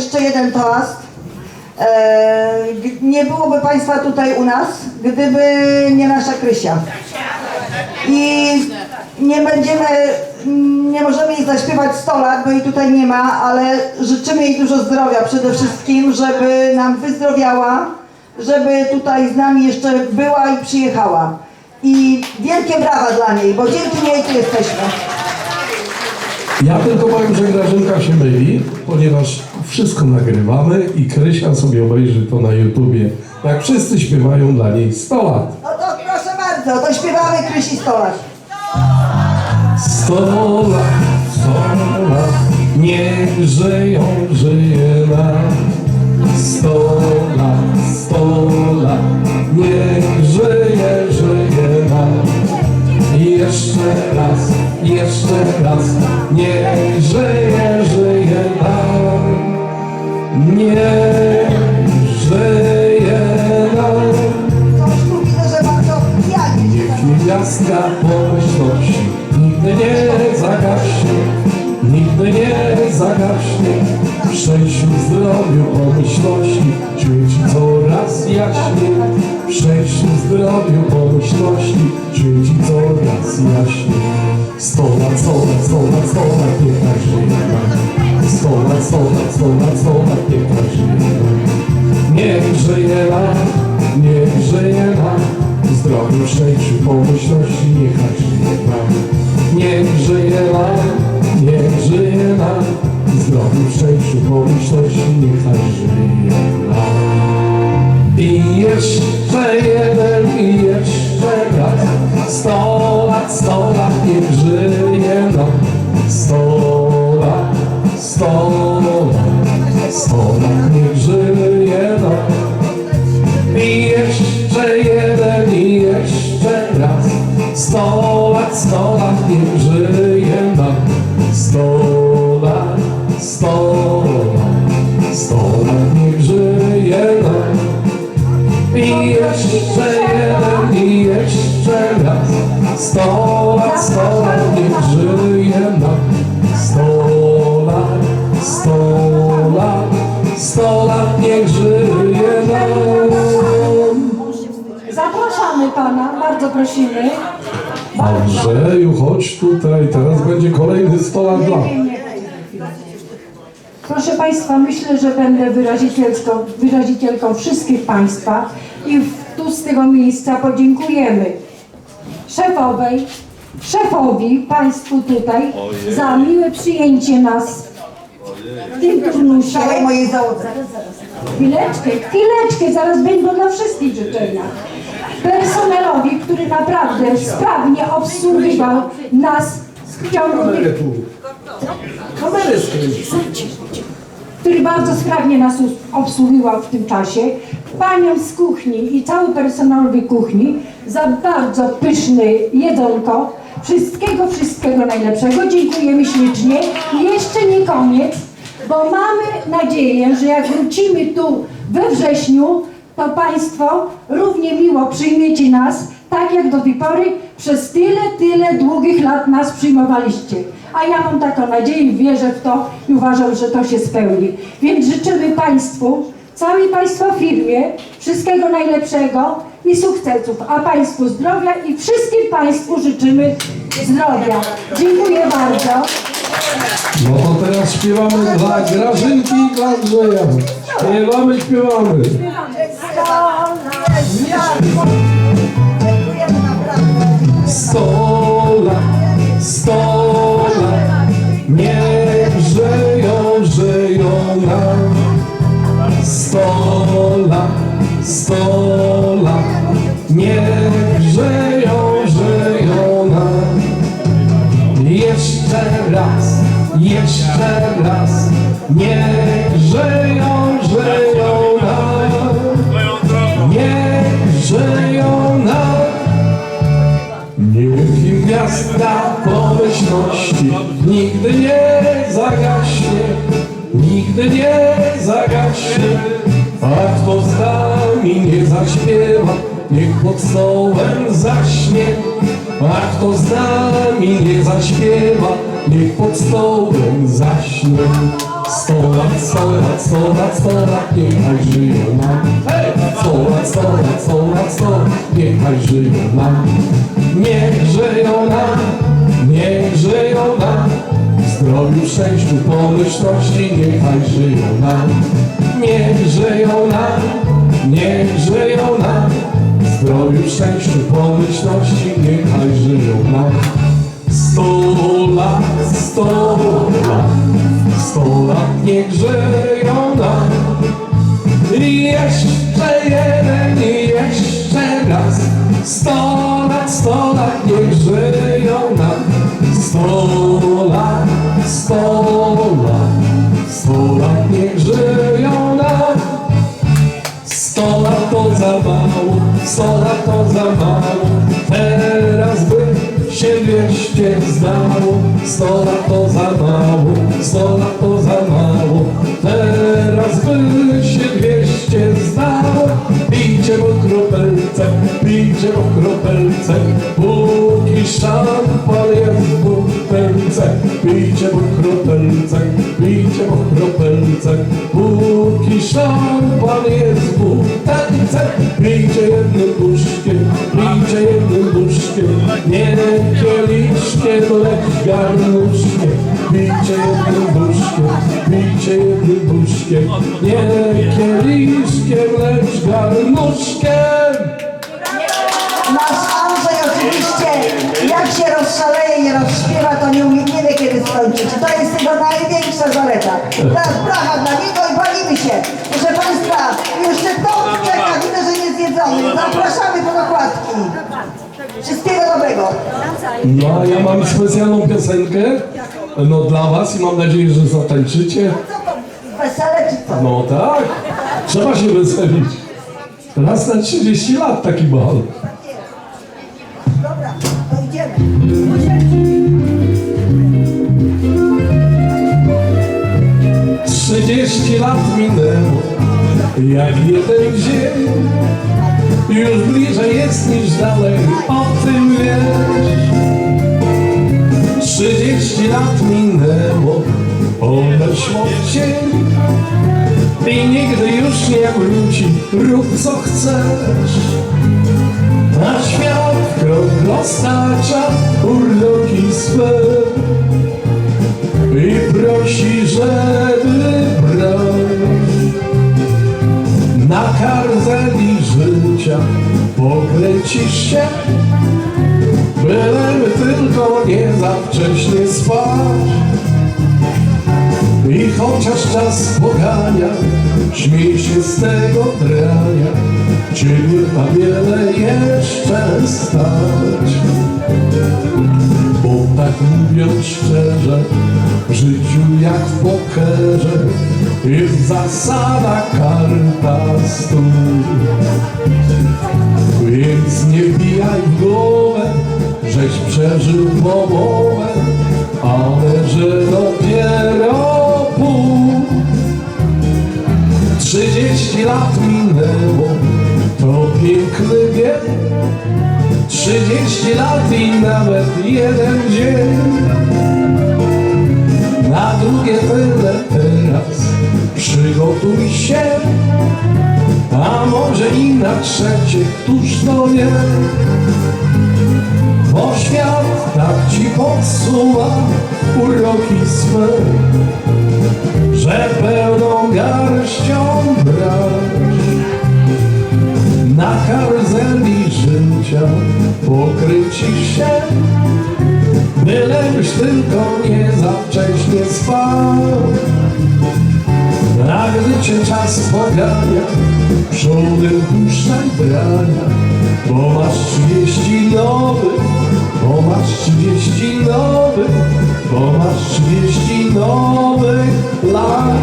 jeszcze jeden toast. E, nie byłoby Państwa tutaj u nas, gdyby nie nasza Krysia. I nie będziemy, nie możemy jej zaśpiewać 100 lat, bo jej tutaj nie ma, ale życzymy jej dużo zdrowia przede wszystkim, żeby nam wyzdrowiała, żeby tutaj z nami jeszcze była i przyjechała. I wielkie brawa dla niej, bo dzięki niej tu jesteśmy. Ja tylko powiem, że Grażynka się myli, ponieważ wszystko nagrywamy i Krysia sobie obejrzy to na YouTubie, jak wszyscy śpiewają dla niej 100 lat. No to proszę bardzo, to śpiewamy Krysi 100 lat. 100 lat, 100 lat, niech żyją, żyje nam. 100 lat, 100 lat, niech żyje, żyje nam. Jeszcze raz, jeszcze raz, niech żyje, żyje nam. Gwiazdka pomyślności nigdy nie zagaśnie, nigdy nie zagaśnie. W szczęściu, zdrowiu, pomyślności. Świeci coraz jaśniej. W szczęściu, zdrowiu, pomyślności świeci coraz jaśniej. Sto lat, sto lat, sto lat, sto lat, tak żyje. Sto lat, sto lat, sto lat, sto lat, tak żyje. Niech żyje nam, niech żyje w zdrowiu, szczęściu, pomyślności, niechaj żyje nam. Niech żyje nam, niech żyje w zdrowiu, szczęściu, pomyślności, niechaj żyje nam. I jeszcze jeden, i jeszcze raz. Sto lat, sto lat, niech żyje nam. Sto lat, sto lat, sto lat, żyje nam. I jeszcze jeden, i jeszcze raz. Sto lat, sto lat, niech żyje nam. Sto lat, sto lat, sto lat, żyje nam. I jeszcze jeden, i jeszcze raz. Sto lat, sto lat, niech żyje nam. Sto lat, sto lat, sto lat, niech żyje nam. Zapraszamy Pana, bardzo prosimy. Andrzeju, chodź tutaj, teraz będzie kolejny 100 lat dla. Proszę Państwa, myślę, że będę wyrazicielką, wyrazicielką wszystkich Państwa i tu z tego miejsca podziękujemy szefowej, szefowi, Państwu tutaj za miłe przyjęcie nas w tym turnusie. Całej mojej załodze. Chwileczkę, chwileczkę, zaraz będą dla wszystkich życzenia. Personelowi, który naprawdę sprawnie obsługiwał nas w ciągu tych który bardzo sprawnie nas obsługiwał w tym czasie, paniom z kuchni i cały personelowi kuchni za bardzo pyszne jedzonko. Wszystkiego, wszystkiego najlepszego. Dziękujemy ślicznie. Jeszcze nie koniec, bo mamy nadzieję, że jak wrócimy tu we wrześniu, to Państwo równie miło przyjmiecie nas, tak jak do tej pory przez tyle, tyle długich lat nas przyjmowaliście. A ja mam taką nadzieję, wierzę w to i uważam, że to się spełni. Więc życzymy Państwu, całej Państwa firmie wszystkiego najlepszego i sukcesów, a Państwu zdrowia i wszystkim Państwu życzymy zdrowia. Dziękuję bardzo. No to teraz śpiewamy dla Grażynki i dla Andrzeja. Śpiewamy, śpiewamy. Sto lat, niech sto lat, niech żyją, żyją nam. Jeszcze raz, jeszcze raz, niech żyją, żyją nam. Niech żyją nam. Niech im gwiazda pomyślności nigdy nie zagaśnie, nigdy nie zagaśnie. Zaśpiewa, niech pod stołem zaśnie. A kto z nami nie zaśpiewa, niech pod stołem zaśnie. Sto lat, sto lat, sto lat, sto lat, niechaj żyją nam. Hej! Sto lat, sto lat, sto lat, sto lat, niechaj żyją nam. Niech żyją nam, niech żyją nam. W zdrowiu, szczęściu, pomyślności, niechaj żyją nam. Niech żyją nam, niech żyją nam. W zdrowiu, szczęściu, pomyślności, niechaj żyją nam. Sto lat, sto lat, sto lat niech żyją nam. I jeszcze jeden, i jeszcze raz. Sto lat, sto lat niech żyją nam. Sto lat, sto lat, sto lat niech żyją za mało, sto lat to za mało, teraz by się dwieście zdało. Sto lat to za mało, sto lat to za mało, teraz by się dwieście zdało. Pijcie po kropelce, pijcie po kropelce, kieliszkiem, lecz garnuszkiem. Pijcie jednym puszkiem, pijcie jednym puszkiem, nie kieliszkiem, lecz garnuszkiem. Nasz Andrzej oczywiście, jak się rozszaleje i rozśpiewa, to nie, umie, wie kiedy skończyć. To jest jego największa zaleta. Teraz brawa dla niego i bawimy się. Proszę Państwa, jeszcze tort czeka, widzę, że nie zjedzony. Zapraszamy po dokładki. Wszystkiego dobrego. No a ja mam specjalną piosenkę, no dla was i mam nadzieję, że zatańczycie. Co to, wesele czy co? No tak, trzeba się weselić. Raz na 30 lat taki bal. Dobra, to idziemy. Trzydzieści lat minęło, jak jeden dzień. Już bliżej jest niż dalej, o tym wiesz. Trzydzieści lat minęło, odeszło w cień. I nigdy już nie wróci, rób co chcesz. Na świat roztacza urloki swe i prosi, żeby brać na karteli życia pokręcisz się, byleby tylko nie za wcześnie spać. I chociaż czas pogania, śmiej się z tego drania, Ciebie na wiele jeszcze stać. Bo tak mówiąc szczerze, w życiu jak w pokerze, jest zasada karta stół. Więc nie wbijaj w głowę, żeś przeżył połowę, ale że dopiero pół. Trzydzieści lat minęło, to piękny wiek. Trzydzieści lat i nawet jeden dzień. Przygotuj się, a może i na trzecie, któż to wie? Bo świat tak ci podsuwa uroki swe, że pełną garścią brać. Na karuzeli życia pokręcisz się, bylebyś tylko nie za wcześnie spał. Nagdy cię czas pogania, przodem puszczaj brania, bo masz trzydzieści nowych, bo masz trzydzieści nowych, bo masz trzydzieści nowych lat.